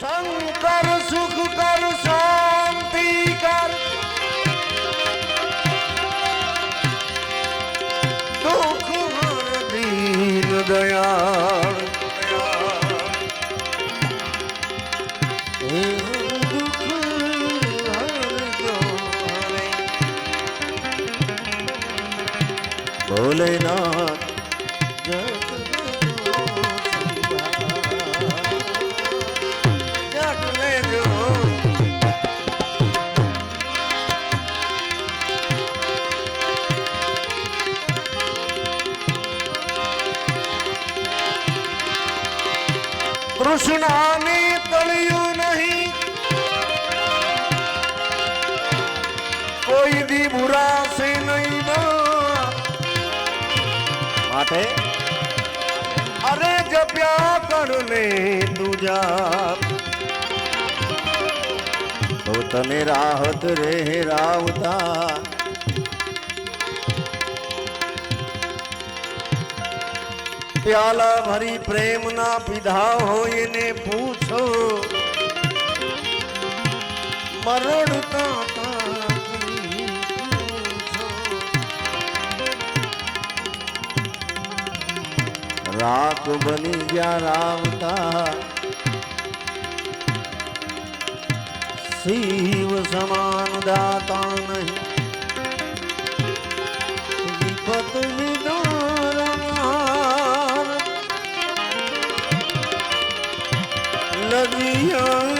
શંકર સુખ કરશો કૃષ્ણને તળિયું નહીં. કોઈ દી બુરાશે નહીં માટે? અરે જપ્યા કરને દુજા તો તને રાહત રે રાવતા. પ્યાલા ભરી પ્રેમના પીધા હોય ને પૂછો. મરડતા રાત બની ગયા રાવતા. શિવ સમાન દાતા નહીં લગિયા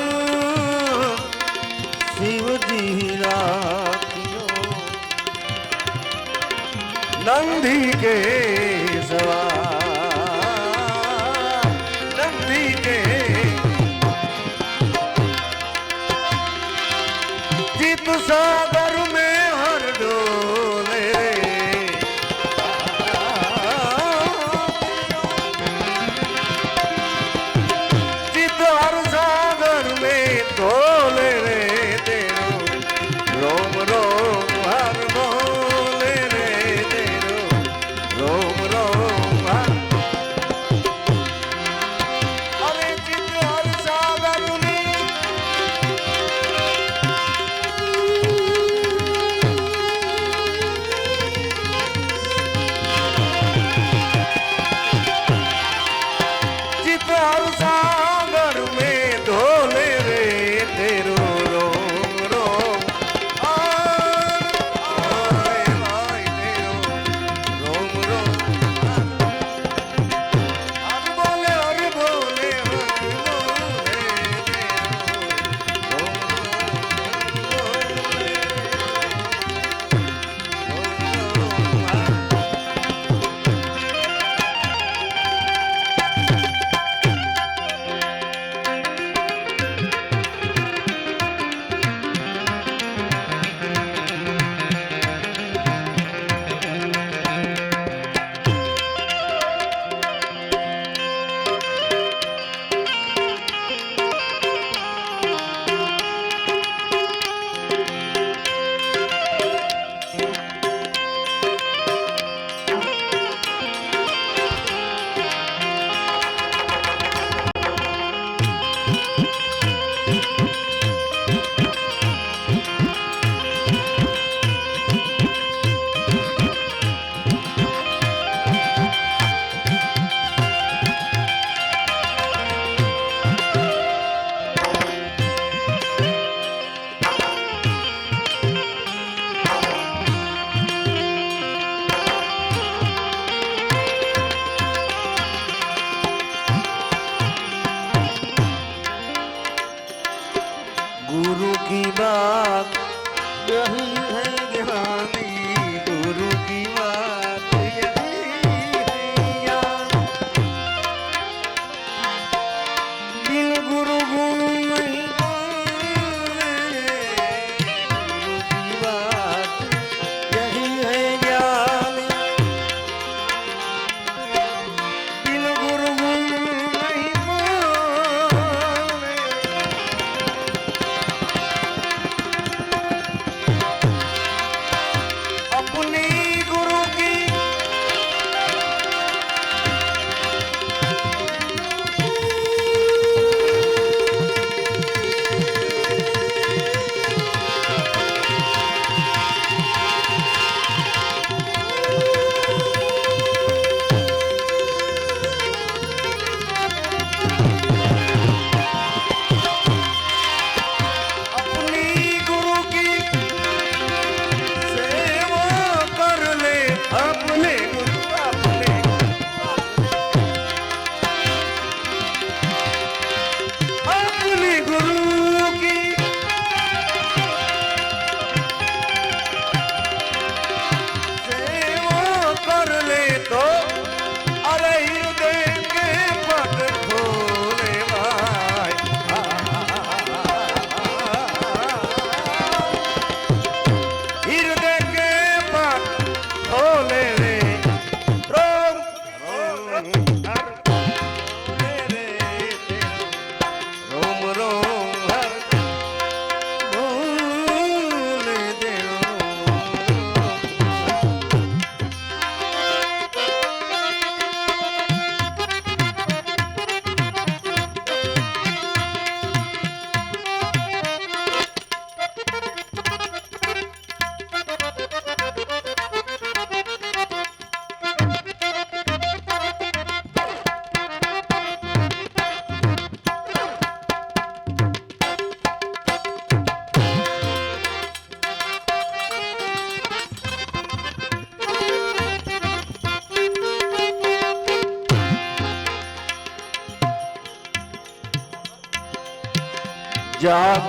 શિવજી રાખ્યો નંદી કે mm-hmm.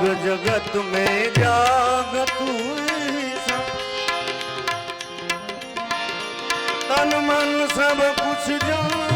जग जगत में जाग तू तन मन सब कुछ जान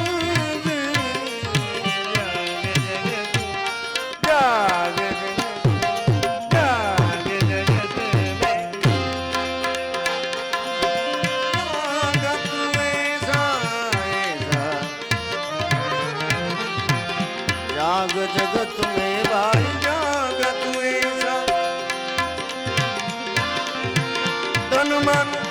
Man.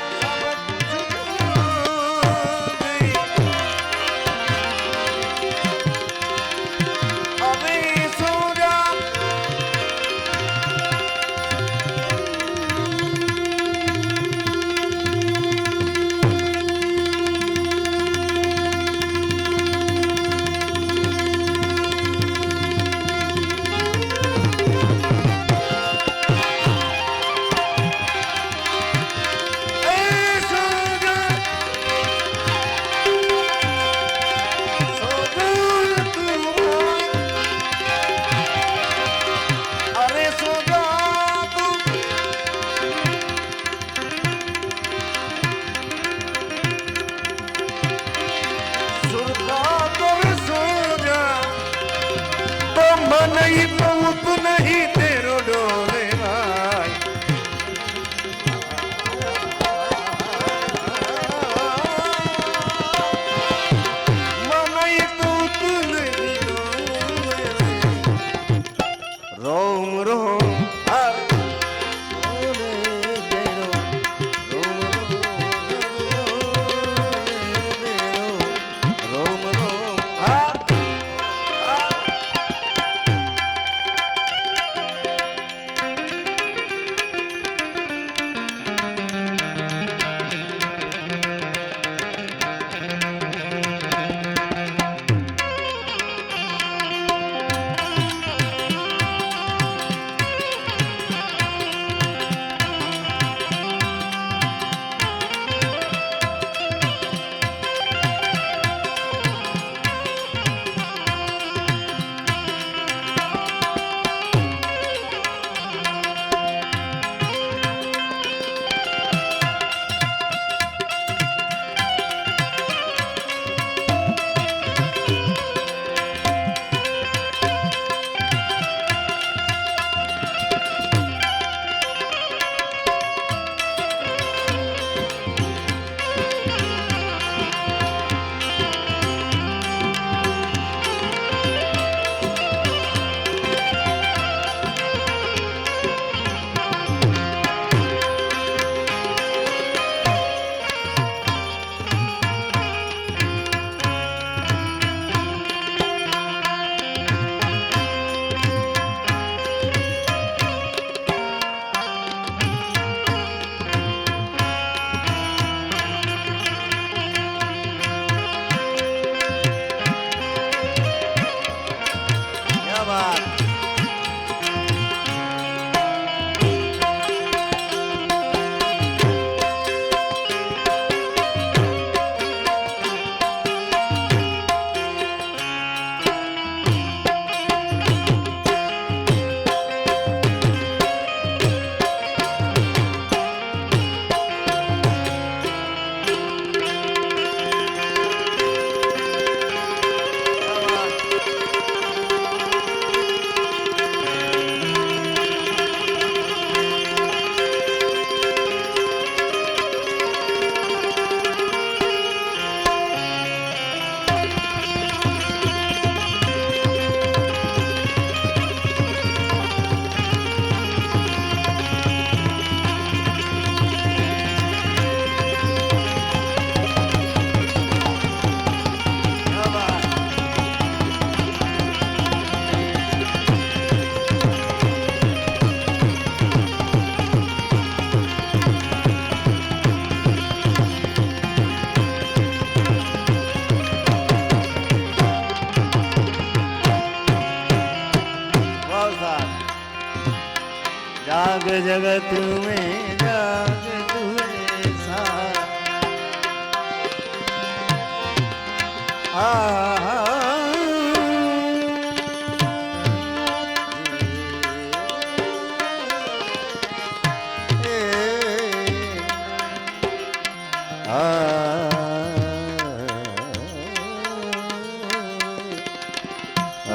जगत में जाग तुरे सा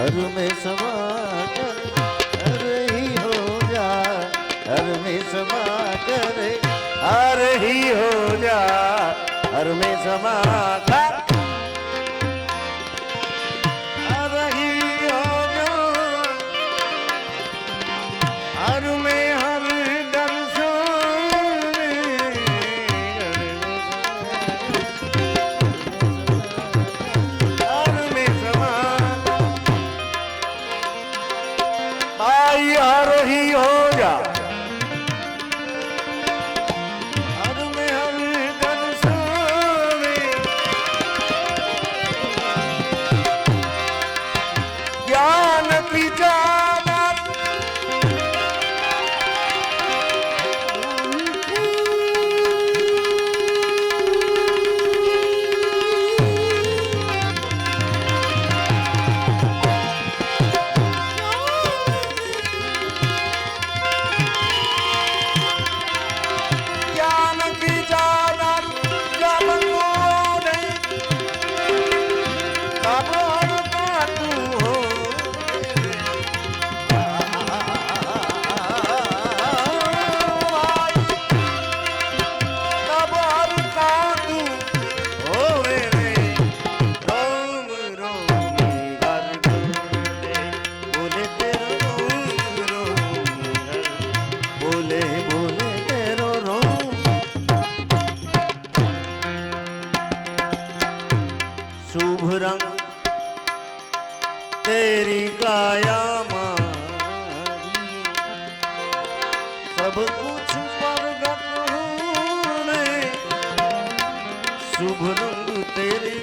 અરુમે સમા में समा कर हर ही हो जा हर में समा कर तेरी काया सब कुछ प्रगट हूँ शुभ रंग तेरी